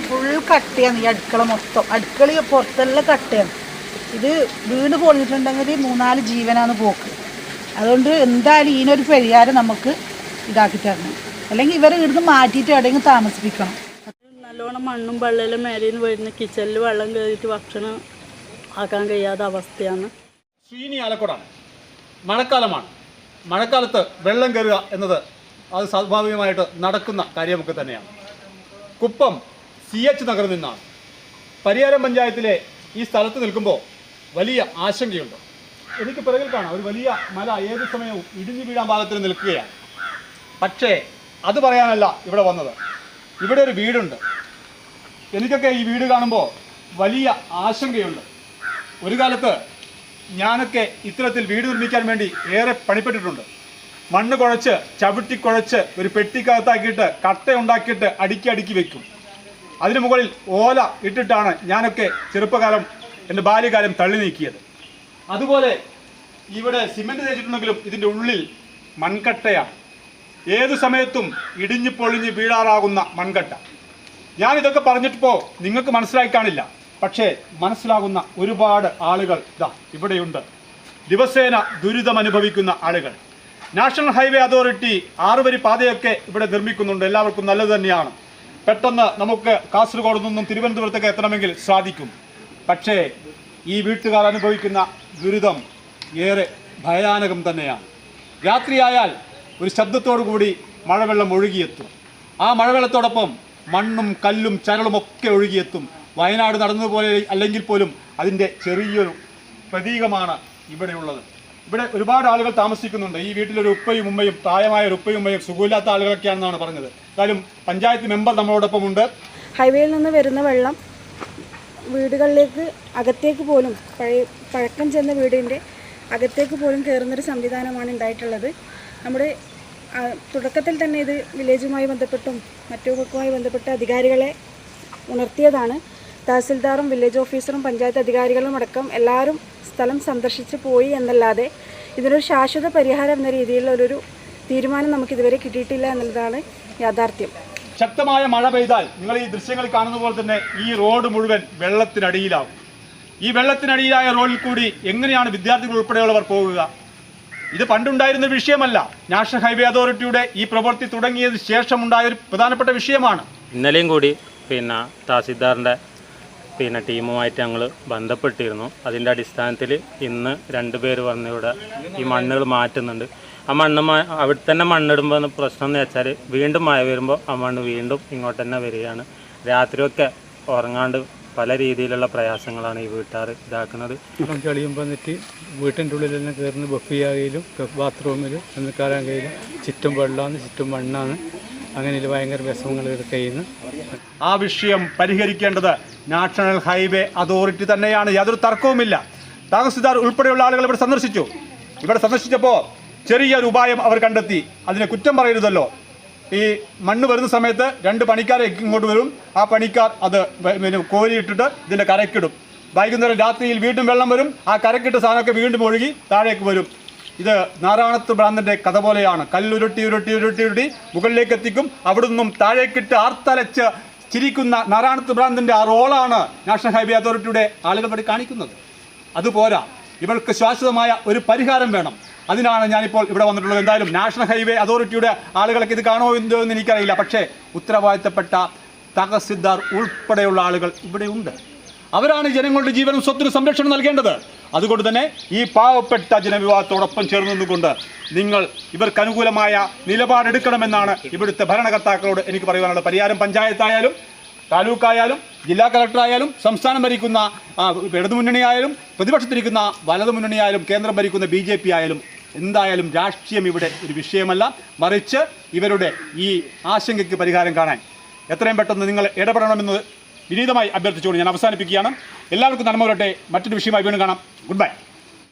Full കട്ടയാണ് ഈ അടുക്കള മൊത്തം. അടുക്കള പുറത്തെല്ലാം കട്ടയാണ് ഇത് വീട് പൊളിഞ്ഞിട്ടുണ്ടെങ്കിൽ മൂന്നാൽ ജീവനാണ് പോക്ക്. അതുകൊണ്ട് എന്തായാലും ഇതിനൊരു പരിഹാരം നമുക്ക് ഇതാക്കി തരണം. അല്ലെങ്കിൽ ഇവരെ ഇവിടുന്ന് മാറ്റിയിട്ട് എവിടെയെങ്കിലും താമസിപ്പിക്കണം. നല്ലോണം മണ്ണും വെള്ളമെല്ലാം മേലെ നിന്ന് വരുന്ന കിച്ചണിൽ വെള്ളം കയറിയിട്ട് ഭക്ഷണം ആക്കാൻ കഴിയാത്ത അവസ്ഥയാണ്. ശ്രീനി ആലക്കോടാണ്. മഴക്കാലമാണ്. മഴക്കാലത്ത് വെള്ളം കയറുക എന്നത് അത് സ്വാഭാവികമായിട്ട് നടക്കുന്ന കാര്യമൊക്കെ തന്നെയാണ്. കുപ്പം സി എച്ച് നഗറിൽ നിന്നാണ്. പരിയാരം പഞ്ചായത്തിലെ ഈ സ്ഥലത്ത് നിൽക്കുമ്പോൾ വലിയ ആശങ്കയുണ്ട്. എനിക്ക് പിറകിൽ കാണാം. ഒരു വലിയ മല ഏത് സമയവും ഇടിഞ്ഞു വീഴാൻ പാകത്തിൽ നിൽക്കുകയാണ്. പക്ഷേ അത് പറയാനല്ല ഇവിടെ വന്നത്. ഇവിടെ ഒരു വീടുണ്ട്. എനിക്കൊക്കെ ഈ വീട് കാണുമ്പോൾ വലിയ ആശങ്കയുണ്ട്. ഒരു കാലത്ത് ഞാനൊക്കെ ഇത്തരത്തിൽ വീട് നിർമ്മിക്കാൻ വേണ്ടി ഏറെ പണിപ്പെട്ടിട്ടുണ്ട്. മണ്ണ് കുഴച്ച് ചവിട്ടി കുഴച്ച് ഒരു പെട്ടിക്കകത്താക്കിയിട്ട് കട്ട ഉണ്ടാക്കിയിട്ട് അടുക്കി അടുക്കി വെക്കും. അതിന് മുകളിൽ ഓല ഇട്ടിട്ടാണ് ഞാനൊക്കെ ചെറുപ്പകാലം എന്റെ ബാല്യകാലം തള്ളി നീക്കിയത്. അതുപോലെ ഇവിടെ സിമെന്റ് തേച്ചിട്ടുണ്ടെങ്കിലും ഇതിന്റെ ഉള്ളിൽ മൺകട്ടയാണ്. ഏതു സമയത്തും ഇടിഞ്ഞു പൊളിഞ്ഞ് വീഴാറാകുന്ന മൺകട്ട. ഞാൻ ഇതൊക്കെ പറഞ്ഞിട്ടിപ്പോൾ നിങ്ങൾക്ക് മനസ്സിലായി കാണില്ല. പക്ഷേ മനസ്സിലാകുന്ന ഒരുപാട് ആളുകൾ ഇതാ ഇവിടെയുണ്ട്. ദിവസേന ദുരിതം അനുഭവിക്കുന്ന ആളുകൾ. നാഷണൽ ഹൈവേ അതോറിറ്റി ആറുവരി പാതയൊക്കെ ഇവിടെ നിർമ്മിക്കുന്നുണ്ട്. എല്ലാവർക്കും നല്ലത് തന്നെയാണ്. പെട്ടെന്ന് നമുക്ക് കാസർഗോഡ് നിന്നും തിരുവനന്തപുരത്തേക്ക് എത്തണമെങ്കിൽ സാധിക്കും. പക്ഷേ ഈ വീട്ടുകാർ അനുഭവിക്കുന്ന ദുരിതം ഏറെ ഭയാനകം തന്നെയാണ്. രാത്രിയായാൽ ഒരു ശബ്ദത്തോടു കൂടി മഴവെള്ളം ഒഴുകിയെത്തും. ആ മഴവെള്ളത്തോടൊപ്പം മണ്ണും കല്ലും ചരളും ഒക്കെ ഒഴുകിയെത്തും. വയനാട് നടന്നതുപോലെ അല്ലെങ്കിൽ പോലും അതിന്റെ ചെറിയൊരു പ്രതീകമാണ് ഇവിടെയുള്ളത്. ഇവിടെ ഒരുപാട് ആളുകൾ താമസിക്കുന്നുണ്ട്. ഈ വീട്ടിലൊരു ഉപ്പയും ഉമ്മയും പ്രായമായ ഒരു ഉപ്പയും ഉമ്മയും സുഖമില്ലാത്ത ആളുകളൊക്കെയാണെന്നാണ് പറഞ്ഞത്. എന്തായാലും പഞ്ചായത്ത് മെമ്പർ നമ്മളോടൊപ്പം ഉണ്ട്. ഹൈവേയിൽ നിന്ന് വരുന്ന വെള്ളം വീടുകളിലേക്ക് അകത്തേക്ക് പോലും പഴയ പഴക്കം ചെന്ന വീടിന്റെ അകത്തേക്ക് പോലും കയറുന്നൊരു സംവിധാനമാണ് ഉണ്ടായിട്ടുള്ളത്. നമ്മുടെ തുടക്കത്തിൽ തന്നെ ഇത് വില്ലേജുമായി ബന്ധപ്പെട്ടും മറ്റുമൊക്കെയുമായി ബന്ധപ്പെട്ട അധികാരികളെ ഉണർത്തിയതാണ്. തഹസിൽദാറും വില്ലേജ് ഓഫീസറും പഞ്ചായത്ത് അധികാരികളും അടക്കം എല്ലാവരും സ്ഥലം സന്ദർശിച്ച് പോയി എന്നല്ലാതെ ഇതിനൊരു ശാശ്വത പരിഹാരം എന്ന രീതിയിലുള്ളൊരു തീരുമാനം നമുക്ക് ഇതുവരെ കിട്ടിയിട്ടില്ല എന്നുള്ളതാണ് യാഥാർത്ഥ്യം. ശക്തമായ മഴ പെയ്താൽ നിങ്ങൾ ഈ ദൃശ്യങ്ങൾ കാണുന്ന പോലെ തന്നെ ഈ റോഡ് മുഴുവൻ വെള്ളത്തിനടിയിലാവും. ഈ വെള്ളത്തിനടിയിലായ റോഡിൽ കൂടി എങ്ങനെയാണ് വിദ്യാർത്ഥികൾ ഉൾപ്പെടെയുള്ളവർ പോകുക? ഇത് പണ്ടുണ്ടായിരുന്ന വിഷയമല്ല. നാഷണൽ ഹൈവേ അതോറിറ്റിയുടെ ഈ പ്രവൃത്തി തുടങ്ങിയതിന് ശേഷമുണ്ടായ ഒരു പ്രധാനപ്പെട്ട വിഷയമാണ്. ഇന്നലെയും കൂടി പിന്നെ തഹസിൽദാറിന്റെ പിന്നെ ടീമുമായിട്ട് ഞങ്ങൾ ബന്ധപ്പെട്ടിരുന്നു. അതിന്റെ അടിസ്ഥാനത്തിൽ ഇന്ന് രണ്ട് പേര് വന്ന് ഇവിടെ ഈ മണ്ണുകൾ മാറ്റുന്നുണ്ട്. ആ മണ്ണ് അവിടെ തന്നെ മണ്ണിടുമ്പോൾ പ്രശ്നം എന്ന് വെച്ചാൽ വീണ്ടും മഴ വരുമ്പോൾ ആ മണ്ണ് വീണ്ടും ഇങ്ങോട്ട് തന്നെ വരികയാണ്. രാത്രിയൊക്കെ ഉറങ്ങാണ്ട് പല രീതിയിലുള്ള പ്രയാസങ്ങളാണ് ഈ വീട്ടുകാർ ഇതാക്കുന്നത്. ഇപ്പം ചെളിയും വന്നിട്ട് വീട്ടിന്റെ ഉള്ളിലെല്ലാം കയറുന്ന ബഫിയാകയിലും ബാത്റൂമിലും ബാത്റൂമിൽ കഴിയില്ല ചുറ്റും വെള്ളമാണ് ചുറ്റും മണ്ണാണ് അങ്ങനെ ഭയങ്കര വിഷമങ്ങൾ കഴിയുന്നു ആ വിഷയം പരിഹരിക്കേണ്ടത് നാഷണൽ ഹൈവേ അതോറിറ്റി തന്നെയാണ് യാതൊരു തർക്കവുമില്ല. തഹസിൽദാർ ഉൾപ്പെടെയുള്ള ആളുകൾ ഇവിടെ സന്ദർശിച്ചു. ഇവിടെ സന്ദർശിച്ചപ്പോൾ ചെറിയൊരു ഉപായം അവർ കണ്ടെത്തി. അതിനെ കുറ്റം പറയരുതല്ലോ. ഈ മണ്ണ് വരുന്ന സമയത്ത് രണ്ട് പണിക്കാരെ ഇങ്ങോട്ട് വരും. ആ പണിക്കാർ അത് പിന്നെ കോരിയിട്ടിട്ട് ഇതിന്റെ കരക്കിടും. വൈകുന്നേരം രാത്രിയിൽ വീണ്ടും വെള്ളം വരും. ആ കരക്കിട്ട സാധനമൊക്കെ വീണ്ടും ഒഴുകി താഴേക്ക് വരും. ഇത് നാരായണത്ത് ഭ്രാന്തന്റെ കഥ പോലെയാണ്. കല്ലുരുട്ടി ഉരുട്ടി ഉരുട്ടി ഉരുട്ടി മുകളിലേക്ക് എത്തിക്കും. അവിടെ നിന്നും താഴേക്കിട്ട് ആർത്തലച്ച് ചിരിക്കുന്ന നാരായണത്ത് ഭ്രാന്തിന്റെ ആ റോളാണ് നാഷണൽ ഹൈവേ അതോറിറ്റിയുടെ ആളുകൾ ഇവിടെ കാണിക്കുന്നത്. അതുപോരാ ഇവർക്ക് ശാശ്വതമായ ഒരു പരിഹാരം വേണം. അതിനാണ് ഞാനിപ്പോൾ ഇവിടെ വന്നിട്ടുള്ളത്. എന്തായാലും നാഷണൽ ഹൈവേ അതോറിറ്റിയുടെ ആളുകൾക്ക് ഇത് കാണുമോ എന്തോ എന്ന് എനിക്കറിയില്ല. പക്ഷേ ഉത്തരവാദിത്തപ്പെട്ട തഹസിദ്ദാർ ഉൾപ്പെടെയുള്ള ആളുകൾ ഇവിടെ ഉണ്ട്. അവരാണ് ജനങ്ങളുടെ ജീവനും സ്വത്തിനും സംരക്ഷണം നൽകേണ്ടത്. അതുകൊണ്ട് തന്നെ ഈ പാവപ്പെട്ട ജനവിഭാഗത്തോടൊപ്പം ചേർന്ന് നിന്നുകൊണ്ട് നിങ്ങൾ ഇവർക്ക് അനുകൂലമായ നിലപാടെടുക്കണമെന്നാണ് ഇവിടുത്തെ ഭരണകർത്താക്കളോട് എനിക്ക് പറയുവാനുള്ളത് പരിഹാരം. പഞ്ചായത്തായാലും താലൂക്കായാലും ജില്ലാ കളക്ടറായാലും സംസ്ഥാനം ഭരിക്കുന്ന ഇടതുമുന്നണിയായാലും പ്രതിപക്ഷത്തിരിക്കുന്ന വലതുമുന്നണിയായാലും കേന്ദ്രം ഭരിക്കുന്ന ബി ജെ പി ആയാലും എന്തായാലും രാഷ്ട്രീയം ഇവിടെ ഒരു വിഷയമല്ല. മറിച്ച് ഇവരുടെ ഈ ആശങ്കയ്ക്ക് പരിഹാരം കാണാൻ എത്രയും പെട്ടെന്ന് നിങ്ങൾ ഇടപെടണമെന്ന് വിനീതമായി അഭ്യർത്ഥിച്ചുകൊണ്ട് ഞാൻ അവസാനിപ്പിക്കുകയാണ്. എല്ലാവർക്കും നന്മ വരട്ടെ. മറ്റൊരു വിഷയമായി വീണ്ടും കാണാം. Good bye